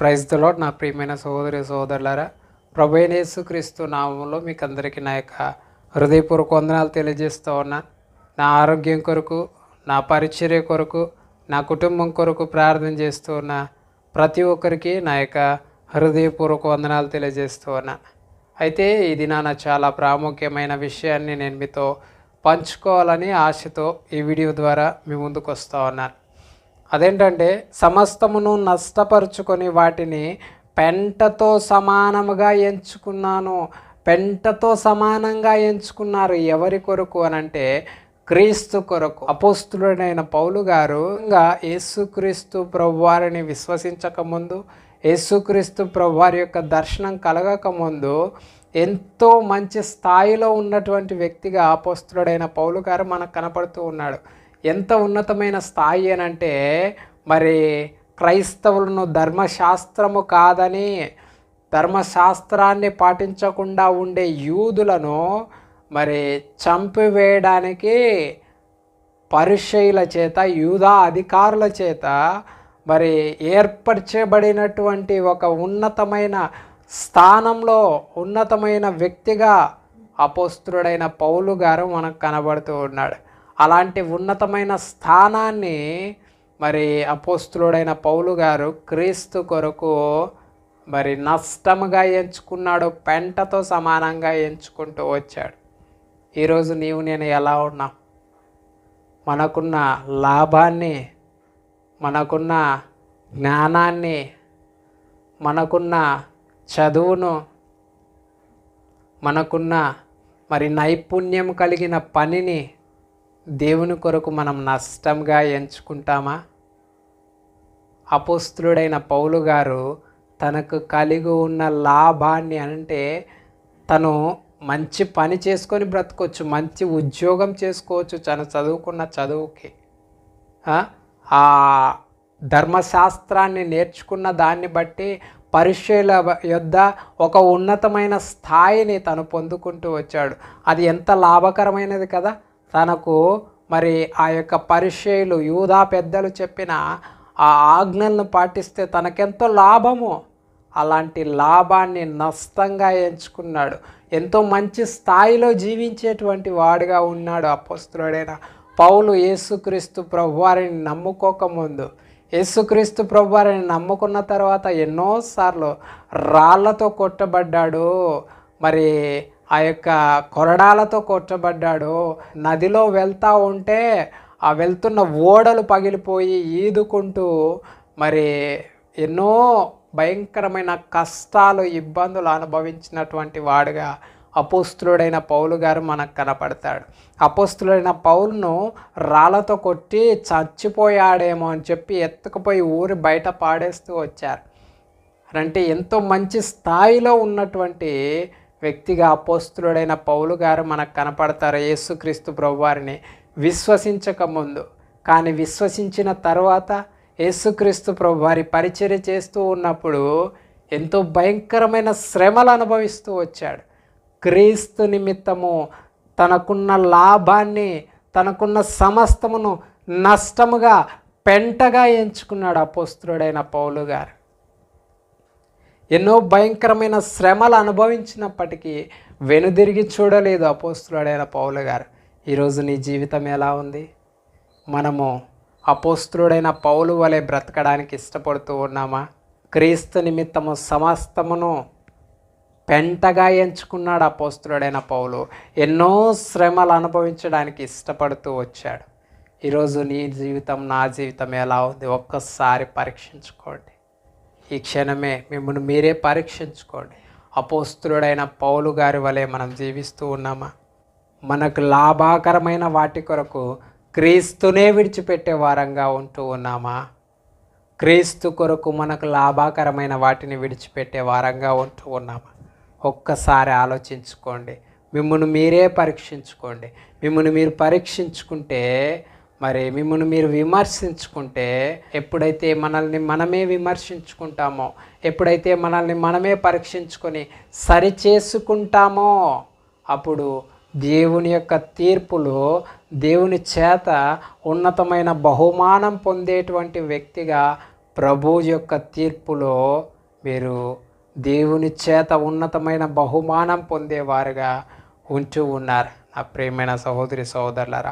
Praise నా ప్రియమైన సహోదరి సహోదరులారా ప్రభైనేసు క్రీస్తు నామంలో మీకు అందరికీ నా యొక్క హృదయపూర్వక వందనాలు తెలియజేస్తూ ఉన్నాను నా ఆరోగ్యం కొరకు నా పరిచర్య కొరకు నా కుటుంబం కొరకు ప్రార్థన చేస్తూ ఉన్న. ప్రతి ఒక్కరికి నా యొక్క హృదయపూర్వక వందనాలు తెలియజేస్తూ ఉన్నాను అయితే ఇది నా చాలా ప్రాముఖ్యమైన విషయాన్ని నేను మీతో పంచుకోవాలని ఆశతో ఈ వీడియో ద్వారా మీ ముందుకు వస్తూ ఉన్నాను అదేంటంటే సమస్తమును నష్టపరుచుకొని వాటిని పెంటతో సమానముగా ఎంచుకున్నాను. పెంటతో సమానంగా ఎంచుకున్నారు ఎవరి కొరకు అని అంటే క్రీస్తు కొరకు. అపోస్తుడైన పౌలు గారు ఇంకా యేసుక్రీస్తు ప్రభువారిని విశ్వసించక ముందు యేసుక్రీస్తు ప్రభువారి యొక్క దర్శనం కలగక ముందు ఎంతో మంచి స్థాయిలో ఉన్నటువంటి వ్యక్తిగా అపోస్తుడైన పౌలు గారు మనకు కనపడుతూ ఉన్నాడు. ఎంత ఉన్నతమైన స్థాయి అని అంటే మరి క్రైస్తవులను ధర్మశాస్త్రము కాదని ధర్మశాస్త్రాన్ని పాటించకుండా ఉండే యూదులను మరి చంపివేయడానికి పరిచయుల చేత యూదా అధికారుల చేత మరి ఏర్పరచబడినటువంటి ఒక ఉన్నతమైన స్థానంలో ఉన్నతమైన వ్యక్తిగా అపోస్తుడైన పౌలు గారు మనకు కనబడుతూ ఉన్నాడు. అలాంటి ఉన్నతమైన స్థానాన్ని మరి అపోస్తులుడైన పౌలు గారు క్రీస్తు కొరకు మరి నష్టముగా ఎంచుకున్నాడు పెంటతో సమానంగా ఎంచుకుంటూ వచ్చాడు. ఈరోజు నీవు నేను ఎలా ఉన్నా? మనకున్న లాభాన్ని మనకున్న జ్ఞానాన్ని మనకున్న చదువును మనకున్న మరి నైపుణ్యం కలిగిన పనిని దేవుని కొరకు మనం నష్టంగా ఎంచుకుంటామా? అపోస్తుడైన పౌలు గారు తనకు కలిగి ఉన్న లాభాన్ని అంటే తను మంచి పని చేసుకొని బ్రతకొచ్చు మంచి ఉద్యోగం చేసుకోవచ్చు తను చదువుకున్న చదువుకి. ఆ? ధర్మశాస్త్రాన్ని నేర్చుకున్న దాన్ని బట్టి పరిచయుల యొద్ద ఒక ఉన్నతమైన స్థాయిని తను పొందుకుంటూ వచ్చాడు. అది ఎంత లాభకరమైనది కదా? తనకు మరి ఆ యొక్క పరిచయులు యూదా పెద్దలు చెప్పిన ఆ ఆజ్ఞలను పాటిస్తే తనకెంతో లాభము. అలాంటి లాభాన్ని నష్టంగా ఎంచుకున్నాడు. ఎంతో మంచి స్థాయిలో జీవించేటువంటి వాడుగా ఉన్నాడు అపస్తుడైన పౌలు యేసుక్రీస్తు ప్రభువారిని నమ్ముకోకముందు యేసుక్రీస్తు ప్రభువారిని నమ్ముకున్న తర్వాత ఎన్నోసార్లు రాళ్ళతో కొట్టబడ్డాడు. మరి ఆ యొక్క కొరడాలతో కొట్టబడ్డాడు. నదిలో వెళ్తూ ఉంటే ఆ వెళ్తున్న ఓడలు పగిలిపోయి ఈదుకుంటూ మరి ఎన్నో భయంకరమైన కష్టాలు ఇబ్బందులు అనుభవించినటువంటి వాడుగా అపోస్తులుడైన పౌలు గారు మనకు కనపడతాడు. అపోస్తులైన పౌలును రాళ్ళతో కొట్టి చచ్చిపోయాడేమో అని చెప్పి ఎత్తుకుపోయి ఊరి బయట పాడేస్తూ వచ్చారు. అంటే ఎంతో మంచి స్థాయిలో ఉన్నటువంటి వ్యక్తిగా అపోస్తులుడైన పౌలు గారు మనకు కనపడతారు. యేసుక్రీస్తు ప్రభువారిని విశ్వసించక ముందు. కానీ విశ్వసించిన తర్వాత యేసుక్రీస్తు ప్రభు వారి పరిచర్య చేస్తూ ఉన్నప్పుడు ఎంతో భయంకరమైన శ్రమలు అనుభవిస్తూ వచ్చాడు. క్రీస్తు నిమిత్తము తనకున్న లాభాన్ని తనకున్న సమస్తమును నష్టముగా పెంటగా ఎంచుకున్నాడు అపోస్తుడైన పౌలు గారు. ఎన్నో భయంకరమైన శ్రమలు అనుభవించినప్పటికీ వెనుదిరిగి చూడలేదు అపోస్తుడైన పౌలు గారు. ఈరోజు నీ జీవితం ఎలా ఉంది? మనము అపోస్తుడైన పౌలు వలె బ్రతకడానికి ఇష్టపడుతూ ఉన్నామా? క్రీస్తు నిమిత్తము సమస్తమును పెంటగా ఎంచుకున్నాడు అపోస్తుడైన పౌలు. ఎన్నో శ్రమలు అనుభవించడానికి ఇష్టపడుతూ వచ్చాడు. ఈరోజు నీ జీవితం నా జీవితం ఎలా ఉంది? ఒక్కసారి పరీక్షించుకోండి. ఈ క్షణమే మిమ్మల్ని మీరే పరీక్షించుకోండి. అపోస్తుడైన పౌలు గారి వలె మనం జీవిస్తూ ఉన్నామా? మనకు లాభాకరమైన వాటి కొరకు క్రీస్తునే విడిచిపెట్టే వారంగా ఉంటూ ఉన్నామా? క్రీస్తు కొరకు మనకు లాభాకరమైన వాటిని విడిచిపెట్టే వారంగా ఉంటూ ఉన్నామా? ఒక్కసారి ఆలోచించుకోండి. మిమ్మల్ని మీరే పరీక్షించుకోండి. మిమ్మల్ని మీరు పరీక్షించుకుంటే మరి మిమ్మల్ని మీరు విమర్శించుకుంటే ఎప్పుడైతే మనల్ని మనమే విమర్శించుకుంటామో ఎప్పుడైతే మనల్ని మనమే పరీక్షించుకొని సరి చేసుకుంటామో అప్పుడు దేవుని యొక్క తీర్పులో దేవుని చేత ఉన్నతమైన బహుమానం పొందేటువంటి వ్యక్తిగా ప్రభు యొక్క తీర్పులో మీరు దేవుని చేత ఉన్నతమైన బహుమానం పొందేవారుగా ఉంటూ ఉన్నారు. నా ప్రియమైన సహోదరి సహోదరులరా